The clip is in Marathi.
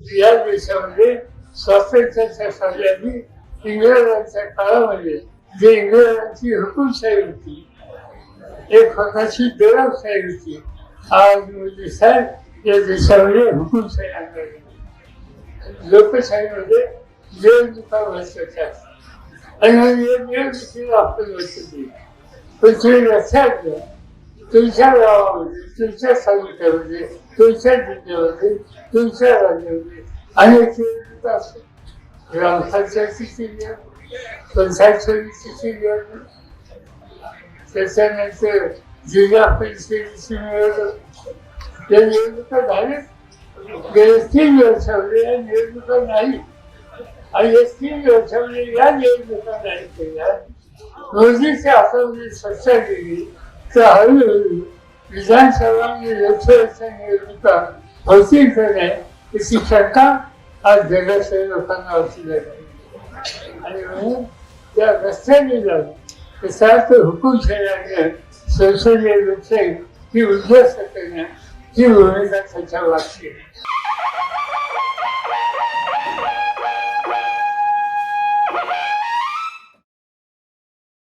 या देशामध्ये स्वातंत्र्याच्या सल्ल्याने इंग्रजांच्या काळामध्ये जे इंग्रजांची हुकुमशाही होती एक प्रकारची दरबशाही होती आज मोदी साहेब या देशामध्ये हुकुमशाही आणणार लोकशाहीमध्ये निवडणुका महत्त्वाच्या असतात आणि निवडणुकीला आपण बसली पण तुम्ही लक्षात घ्या तुमच्या गावामध्ये तुमच्या तालुक्यामध्ये तुमच्या जिल्ह्यामध्ये तुमच्या राज्यामध्ये अनेक निवडणुका असतात. ग्रामपंचायतीची निवडणूक पंचायत समितीची निवडणूक त्याच्यानंतर जिल्हा परिषदेची निवडणूक या निवडणुका झाल्या गेल्या तीन वर्षामध्ये या निवडणुका नाही. आणि या तीन वर्षामध्ये या निवडणुका नाही केल्या. मोदीच्या हातामध्ये सत्ता गेली तर हळूहळू विधानसभा लोकसभेचा लोकसभेच्या निवडणुका होतील याची शंका आज जगातल्या लोकांना असू आहे आणि म्हणून त्या रस्त्याने जाऊन त्याचा अर्थ हुकुमशाही संसदीय लोकशाही ही उद्ध्वस्त करण्याची भूमिका त्याच्या वाटते